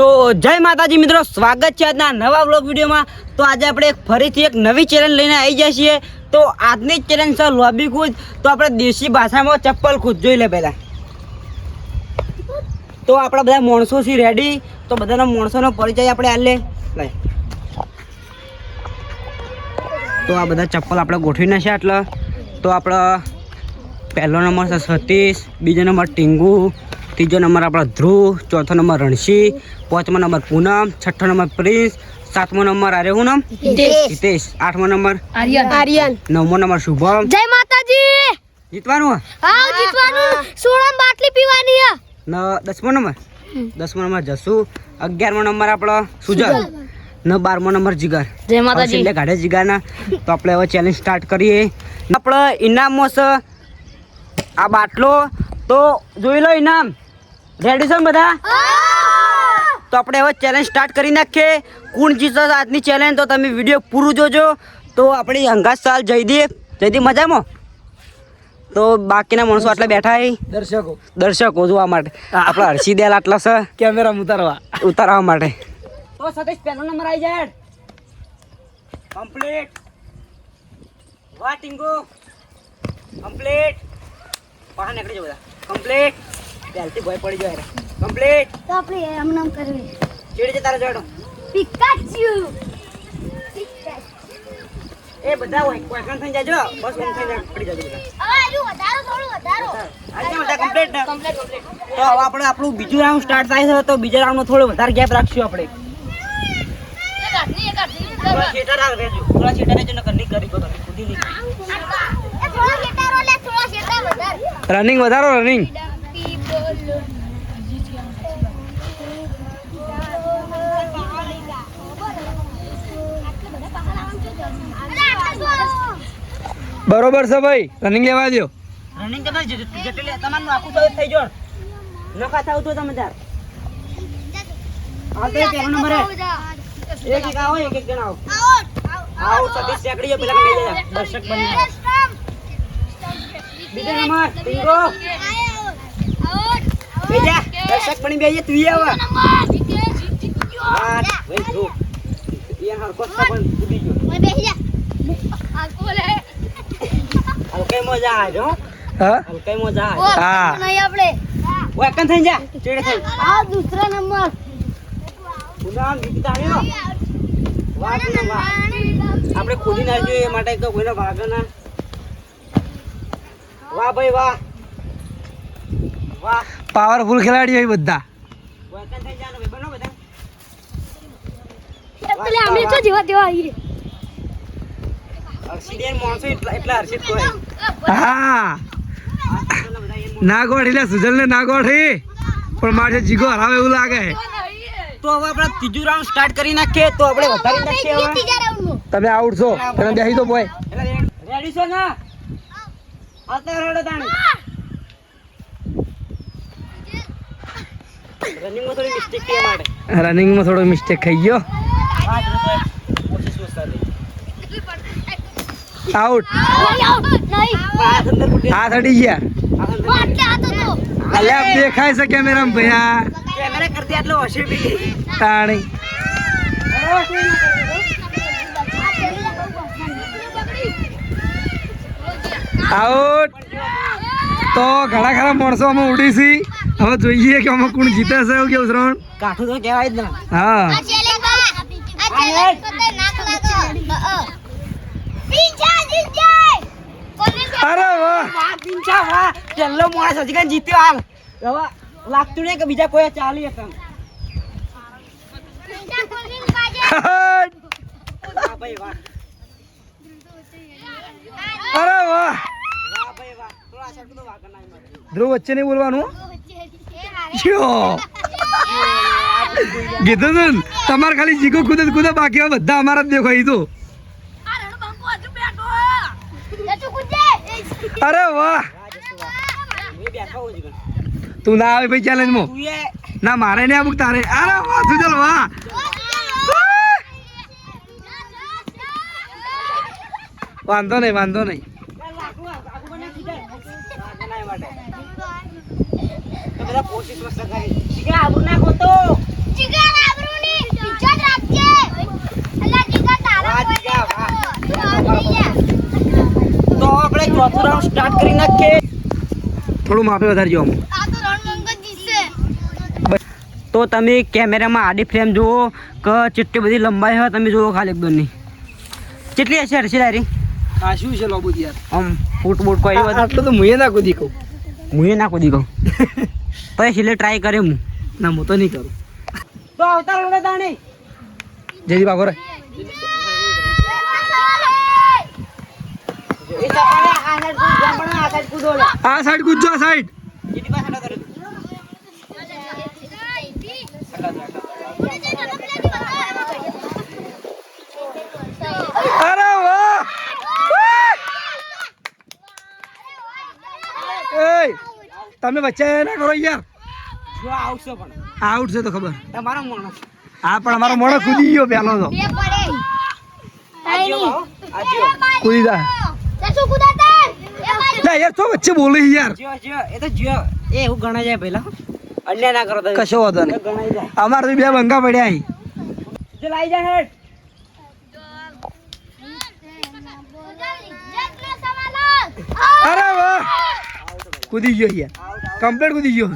તો જય માતાજી મિત્રો, સ્વાગત છે આજના નવા બ્લોગ વિડીયોમાં. તો આજે આપણે ફરીથી એક નવી ચેલેન્જ લઈને આવી જઈએ છીએ. તો આજની જ ચેલેન્જ છે લોબી કૂદ. તો આપણે દેશી ભાષામાં ચપ્પલ કૂદ. જોઈ લે પહેલાં. તો આપણા બધા માણસો છે રેડી તો બધાના માણસોનો પરિચય આપણે હાલ લે. તો આ બધા ચપ્પલ આપણે ગોઠવી નાખ્યા એટલે તો આપણા પહેલો નંબર છે સતીશ. બીજો નંબર ટીંગુ. ત્રીજો નંબર આપણો ધ્રુવ ચોથો નંબર રણશી પાંચમો નંબર પૂનમ છઠ્ઠો નંબર પ્રિન્સ સાતમો નંબર આર્ય હું નામ? હિતેશ. આઠમો નંબર? આર્યન. નવમો નંબર શુભમ. જય માતાજી! જીતવાનું હા? જીતવાનું. સોળમ બાટલી પીવાની હે. ન દસમો નંબર? દસમો નંબર જસુ. અગિયારમો નંબર આપણો સુજલ ન બારમો નંબર જીગર. જય માતાજી. એટલે કાઢે જીગાના તો આપણે હવે ચેલેન્જ સ્ટાર્ટ કરીએ. આપણે ઇનામમાં છે આ બાટલો. તો જોઈ લો ઇનામ. રેડી છો બધા? તો આપણે હવે ચેલેન્જ સ્ટાર્ટ કરી નાખીએ. કોણ જીતશે આજની ચેલેન્જ તો તમે વીડિયો પૂરું જોજો. તો આપણી હંગાત સાલ જયદીપ. જયદીપ મજામાં? તો બાકીના માણસો આટલા બેઠા દર્શકો. દર્શકો જોવા માટે. આપણા હર્ષી દેલ આટલા છે. કેમેરા ઉતારવા. ઉતારવા માટે. તો સતીશ પહેલો નંબર આવી જાય. કમ્પ્લીટ વાટિંગો કમ્પ્લીટ બહાર નીકળી જાઓ બધા. કમ્પ્લીટ પહેલથી ભય પડી જાય. કમ્પ્લીટ તો આપણે એમ નામ કરવી. ચીડી છે તારા જોડો પિકાચુ એ બધા હોય કોઈ પણ થઈ જાજો. બસ ઓમ થઈ જાય પડી જાજો બધા. હવે હજુ વધારો થોડું વધારો. આજે બધા કમ્પ્લીટ ને? તો હવે આપણે આપણું બીજું રાઉન્ડ સ્ટાર્ટ થાય છે તો બીજા રાઉન્ડમાં થોડો વધારે ગેપ રાખશું આપણે. થોડા આ થોડા કરી નહીં. થોડો શેટારો થોડો વધાર. રનિંગ વધારો રનિંગ બરોબર છે ભાઈ. રનિંગ લેવા દો રનિંગ તમે જેટલી તમારું આખું તો થઈ જો નખા થાવ તો તમે તાર. આ તો પહેલો નંબર હે. એક એક આવો એક એક જણ આવો. આવો સતીશ સેકડી પેલા લઈ જાય દર્શક બની બીજો નંબર ટીંગો બીજા દર્શક બની બેજે તું આવ. હા ભાઈ જો. એ હરકો પણ કૂદી ગયો. હલકે મજા આવે જો હા. હલકે મજા આવે હા. આપણે. ઓય કન થઈ જા. ચેડે થઈ. આ દૂસરા નંબર. ગુલામ ગીત આવ્યો વાહ ગુલામ આપણે ખોલી નાખજો એ માટે તો કોઈનો ભાગ ના. વાહ ભાઈ વાહ. વાહ. પાવરફુલ ખેલાડી હોય બધા. ઓય કન થઈ જા ને ભાઈ બનો બધા. અમે તો જેવા તેવા આવી માણસો એટલા એટલા હર્ષિત કોઈ હા ના ગોઠ એટલે સુજલ ને ના ગોઠી પણ મારે જીગો હરાવે એવું લાગે. તો હવે આપણે ત્રીજું રાઉન્ડ સ્ટાર્ટ કરી નાખીએ તો આપણે વધારી નાખીએ હવે. તમે આઉટ છો તમે બેસી તો બોય. રેડી છો ને? અત્યારે રેડો તાણી રનિંગમાં થોડી મિસ્ટેક થઈ માટે. રનિંગમાં થોડો મિસ્ટેક થઈ ગયો કોશિશ મસ્ત હતી આઉટ હા હાથ અડી ગયા. અલ્યા દેખાય છે કેમેરા ભૈયા. કેમેરા કરતી આટલો હશે બી. તાણી. આઉટ તો ઘણા ખરા માણસો અમે ઉડીશી હવે જોઈએ કે અમે કોણ જીતે છે એવું કેવું શ્રવણ? કાઠું તો કહેવાય જ ને. હા. અરે વાહ! વાહ પિંચા વાહ! છેલ્લો માણસ હજી જીત્યો હાલ હવે લાગતું નહીં કે બીજા કોઈ ચાલી વાહ અરે વાહ. ધ્રુવ વચ્ચે નહીં બોલવાનું? કીધું તું તમારે ખાલી જીગો કુદે ને કુદે બાકી બધા અમારા જ દેખાય તો. અરે વાહ. તું ના આવે ભાઈ ચેલેન્જમાં માં. ના મારે નહીં અમુક તારે. અરે વાહ સુજલ વાહ. વાંધો નહીં વાંધો નહીં. બધા કોશિશ મસ્ત કરી. શીખે આવું નાખો તો. ચિકન ચોથું રાઉન્ડ સ્ટાર્ટ કરી નાખીએ. થોડું માપે વધારજો આ તો તો તમે કેમેરામાં આડી ફ્રેમ જુઓ કે ચેટલી બધી લંબાઈ હોય તમે જુઓ ખાલી એકદમની કેટલી હશે હર્ષિ તારી આ શું છે લોબુ યાર? આમ ફૂટ બૂટ કોઈ આટલું તો મુએ ના કૂદી કહું. મુએ એ ના કૂદી કહું. પછી છેલ્લે ટ્રાય કરે હું. ના હું તો નહીં કરું. તો આવતા રહો દાણી જયદીપ આગો રે આ સાઈડ કૂદજો આ સાઈડ. અરે વાહ! તમે વચ્ચે ના કરો યાર. જો આવશે પણ આઉટ છે તો ખબર. તમારો મોણો હા પણ અમારો મોણો કૂદી ગયો પેલો તો. બે પડે. આ જીઓ આવો, કૂદી જા. જસુ કુદાતા લા યાર તો વચ્ચે બોલે યાર. જો જો એ તો જીઓ એ એવું ગણાય જાય પહેલા. અન્યાય ના કરો તો કશો વાંધો નહીં. અમારે તો બે બંગા પડ્યા જો લાઈ જા હેડ. અરે વાહ. કૂદી ગયો યાર. કમ્પ્લીટ કૂદી ગયો.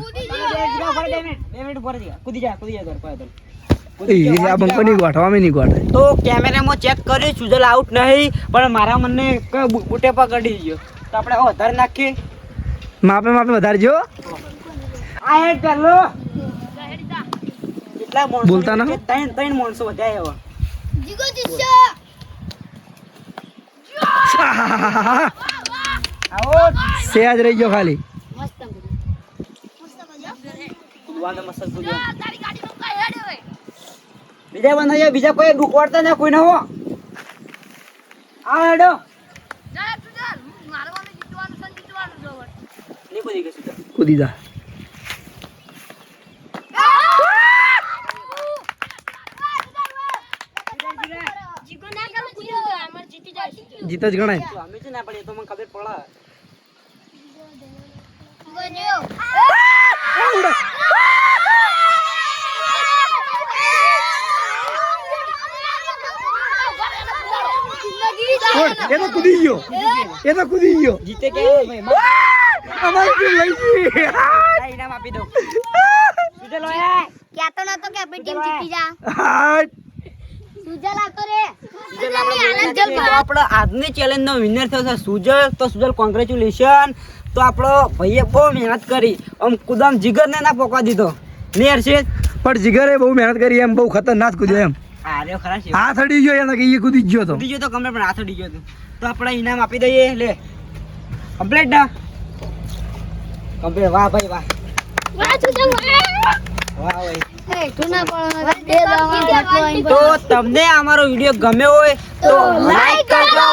જા. કૂદી જા કૂદી જા ઘર આ બંકો નહીં નહીં ગોઠે તો કેમેરામાં ચેક કર્યું સુજલ આઉટ નહીં પણ મારા મને બુટે પકડી ગયો તો આપણે વધારે નાખીએ. માપે માપે વધારે જો. આ હેડ પેલો કેટલા માણસો બોલતા ના? ત્રણ ત્રણ માણસો વધ્યા હવે. જીગો જીસો આવો. સેજ રહી ગયો ખાલી. મસ્ત. બીજા બંધ થઈ બીજા કોઈ દુખવાડતા ના કોઈ ના હો. આ હેડો નહીં કૂદી ગઈ સુજલ. કૂદી જા જીગો ના કરો કુદ્યો અમાર જીતી જાય જીત જ ગણાય તો અમે છે ને પણ એ તો મને ખબર પડે જીગો જો ઓય, એ તો કૂદી ગયો એ તો કૂદી ગયો જીતે કેવું ભાઈ માં અમારી ટીમ લઈ ગઈ આ ઇનામ આપી દઉં. સુજલ ઓય ક્યાં તો નતો કે આપણી ટીમ જીતી જા. સુજલ આવતો રે. સુજલ આપણે આજની ચેલેન્જ નો વિનર થયો છે સુજલ. તો સુજલ કોંગ્રેચ્યુલેશન તો આપણો ભાઈએ બહુ મહેનત કરી. આમ કુદમ જીગર ને ના પોકવા દીધો. ને હર્ષિત પણ જીગરે બહુ મહેનત કરી એમ બહુ ખતરનાક કૂદ્યો એમ. આ રહ્યો હાથ અડી ગયો એને કે એ કૂદી ગયો તો. ઉડી ગયો તો કમ્પ્લેટ પણ હાથ ઉડી ગયો તો. તો આપણે ઇનામ આપી દઈએ. લે. કમ્પ્લેટ ના. કમ્પ્લેટ વાહ ભાઈ વાહ. વાહ સુજલ વાહ? વાહ ભાઈ. તું તો તમને અમારો વીડિયો ગમ્યો હોય તો લાઈક કરજો,